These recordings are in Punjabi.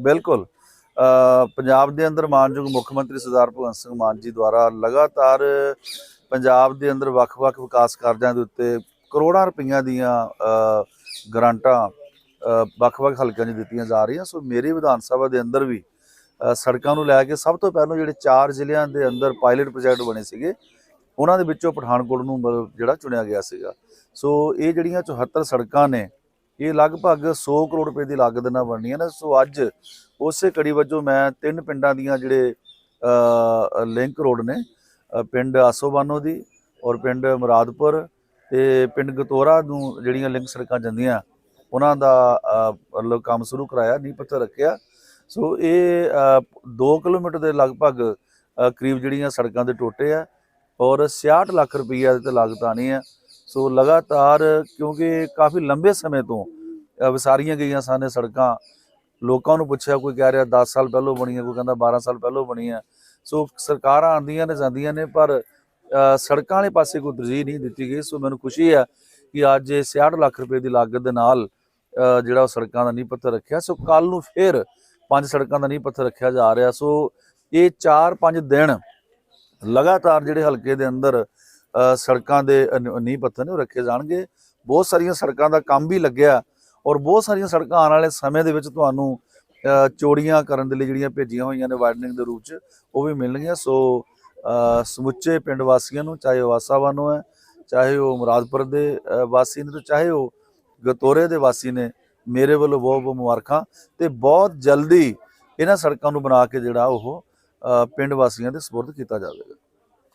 ਬਿਲਕੁਲ। ਪੰਜਾਬ ਦੇ ਅੰਦਰ ਮਾਨਯੋਗ ਮੁੱਖ ਮੰਤਰੀ ਸਰਦਾਰ ਭਗਵੰਤ ਸਿੰਘ ਮਾਨ ਜੀ ਦੁਆਰਾ ਲਗਾਤਾਰ ਪੰਜਾਬ ਦੇ ਅੰਦਰ ਵੱਖ-ਵੱਖ ਵਿਕਾਸ ਕਾਰਜਾਂ ਦੇ ਉੱਤੇ ਕਰੋੜਾਂ ਰੁਪਈਆਂ ਦੀਆਂ ਅ, ਵੱਖ-ਵੱਖ ਹਲਕਿਆਂ 'ਚ ਦਿੱਤੀਆਂ ਜਾ ਰਹੀਆਂ। ਸੋ ਮੇਰੀ ਵਿਧਾਨ ਸਭਾ ਦੇ ਅੰਦਰ ਵੀ ਸੜਕਾਂ ਨੂੰ ਲੈ ਕੇ ਸਭ ਤੋਂ ਪਹਿਲਾਂ ਜਿਹੜੇ ਚਾਰ ਜ਼ਿਲ੍ਹਿਆਂ ਦੇ ਅੰਦਰ ਪਾਇਲਟ ਪ੍ਰੋਜੈਕਟ ਬਣੇ ਸੀਗੇ ਉਹਨਾਂ ਦੇ ਵਿੱਚੋਂ ਪਠਾਨਕੋਟ ਨੂੰ ਮਤਲਬ ਜਿਹੜਾ ਚੁਣਿਆ ਗਿਆ ਸੀਗਾ। ਸੋ ਇਹ ਜਿਹੜੀਆਂ 74 ਸੜਕਾਂ ਨੇ ਇਹ ਲਗਭਗ 100 ਕਰੋੜ ਰੁਪਏ ਦੀ ਲਾਗਤ ਨਾਲ ਬਣਨੀਆਂ ਨੇ। ਸੋ ਅੱਜ ਉਸੇ ਕੜੀ ਵਜੋਂ ਮੈਂ ਤਿੰਨ ਪਿੰਡਾਂ ਦੀਆਂ ਜਿਹੜੇ ਲਿੰਕ ਰੋਡ ਨੇ ਅ, ਪਿੰਡ ਆਸੋਬਾਨੋ ਦੀ ਔਰ ਪਿੰਡ ਮੁਰਾਦਪੁਰ ਤੇ ਪਿੰਡ ਗਤੋਰਾ ਨੂੰ ਜਿਹੜੀਆਂ ਲਿੰਕ ਸੜਕਾਂ ਜਾਂਦੀਆਂ ਉਹਨਾਂ ਦਾ ਮਤਲਬ ਕੰਮ ਸ਼ੁਰੂ ਕਰਾਇਆ ਨੀਂਹ ਪੱਥਰ ਰੱਖਿਆ। ਸੋ ਇਹ 2 ਕਿਲੋਮੀਟਰ ਦੇ ਲਗਭਗ ਕਰੀਬ ਜਿਹੜੀਆਂ ਸੜਕਾਂ ਦੇ ਟੋਟੇ ਆ ਔਰ 66 ਲੱਖ ਰੁਪਈਆ ਦੇ ਤੇ ਲਾਗਤ ਆਣੀ ਹੈ ਸੋ ਲਗਾਤਾਰ ਕਿਉਂਕਿ ਕਾਫੀ ਲੰਬੇ ਸਮੇਂ ਤੋਂ ਅ, ਵਿਸਾਰੀਆਂ ਗਈਆਂ ਸਨ ਸੜਕਾਂ। ਲੋਕਾਂ ਨੂੰ ਪੁੱਛਿਆ ਕੋਈ ਕਹਿ ਰਿਹਾ 10 ਸਾਲ ਪਹਿਲਾਂ ਬਣੀ ਹੈ ਕੋਈ ਕਹਿੰਦਾ 12 ਸਾਲ ਪਹਿਲਾਂ ਬਣੀ ਹੈ ਸੋ ਸਰਕਾਰਾਂ ਆਉਂਦੀਆਂ ਨੇ ਜਾਂਦੀਆਂ ਨੇ ਪਰ ਸੜਕਾਂ ਵਾਲੇ ਪਾਸੇ ਕੋਈ ਤਰਜੀਹ ਨਹੀਂ ਦਿੱਤੀ ਗਈ। ਸੋ ਮੈਨੂੰ ਖੁਸ਼ੀ ਹੈ ਕਿ ਅੱਜ ਇਹ 66 ਲੱਖ ਰੁਪਏ ਦੀ ਲਾਗਤ ਦੇ ਨਾਲ ਜਿਹੜਾ ਉਹ ਸੜਕਾਂ ਦਾ ਨੀਂਹ ਪੱਥਰ ਰੱਖਿਆ। ਸੋ ਕੱਲ ਨੂੰ ਫਿਰ ਪੰਜ ਸੜਕਾਂ ਦਾ ਨੀਂਹ ਪੱਥਰ ਰੱਖਿਆ ਜਾ ਰਿਹਾ। ਸੋ ਇਹ 4-5 ਦਿਨ ਲਗਾਤਾਰ ਜਿਹੜੇ ਹਲਕੇ ਦੇ ਅੰਦਰ ਸੜਕਾਂ ਦੇ ਨੀਂਹ ਪੱਥਰ ਨੇ ਉਹ ਰੱਖੇ ਜਾਣਗੇ। ਬਹੁਤ ਸਾਰੀਆਂ ਸੜਕਾਂ ਦਾ ਕੰਮ ਵੀ ਲੱਗਿਆ ਔਰ ਬਹੁਤ ਸਾਰੀਆਂ ਸੜਕਾਂ ਆਉਣ ਵਾਲੇ ਸਮੇਂ ਦੇ ਵਿੱਚ ਤੁਹਾਨੂੰ ਚੋੜੀਆਂ ਕਰਨ ਦੇ ਲਈ ਜਿਹੜੀਆਂ ਭੇਜੀਆਂ ਹੋਈਆਂ ਨੇ ਵਾਈਡਨਿੰਗ ਦੇ ਰੂਪ 'ਚ, ਉਹ ਵੀ ਮਿਲਣਗੀਆਂ। ਸੋ ਸਮੁੱਚੇ ਪਿੰਡ ਵਾਸੀਆਂ ਨੂੰ, ਚਾਹੇ ਉਹ ਆਸਾਵਾਨੋ ਹੈ, ਚਾਹੇ ਉਹ ਮੁਰਾਦਪੁਰ ਦੇ ਵਾਸੀ ਨੇ ਤੇ ਚਾਹੇ ਉਹ ਗਤੋਰੇ ਦੇ ਵਾਸੀ ਨੇ, ਮੇਰੇ ਵੱਲੋਂ ਬਹੁਤ ਬਹੁਤ ਮੁਬਾਰਕਾਂ ਤੇ ਬਹੁਤ ਜਲਦੀ ਇਹਨਾਂ ਸੜਕਾਂ ਨੂੰ ਬਣਾ ਕੇ ਜਿਹੜਾ ਉਹ ਪਿੰਡ ਵਾਸੀਆਂ ਦੇ ਸਪੁਰਦ ਕੀਤਾ ਜਾਵੇਗਾ।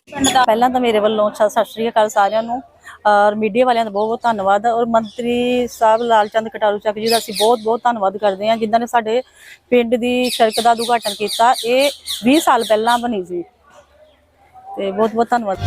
ਪਹਿਲਾਂ ਤਾਂ ਮੇਰੇ ਵੱਲੋਂ ਸਤਿ ਸ਼੍ਰੀ ਅਕਾਲ ਸਾਰਿਆਂ ਨੂੰ, ਔਰ ਮੀਡੀਆ ਵਾਲਿਆਂ ਦਾ ਬਹੁਤ ਬਹੁਤ ਧੰਨਵਾਦ, ਔਰ ਮੰਤਰੀ ਸਾਹਿਬ ਲਾਲਚੰਦ ਕਟਾਰੂ ਚੱਕ ਜੀ ਦਾ ਅਸੀਂ ਬਹੁਤ ਬਹੁਤ ਧੰਨਵਾਦ ਕਰਦੇ ਹਾਂ, ਜਿਨ੍ਹਾਂ ਨੇ ਸਾਡੇ ਪਿੰਡ ਦੀ ਸੜਕ ਦਾ ਉਦਘਾਟਨ ਕੀਤਾ। ਇਹ 20 ਸਾਲ ਪਹਿਲਾਂ ਬਣੀ ਸੀ। ਤੇ ਬਹੁਤ ਬਹੁਤ ਧੰਨਵਾਦ।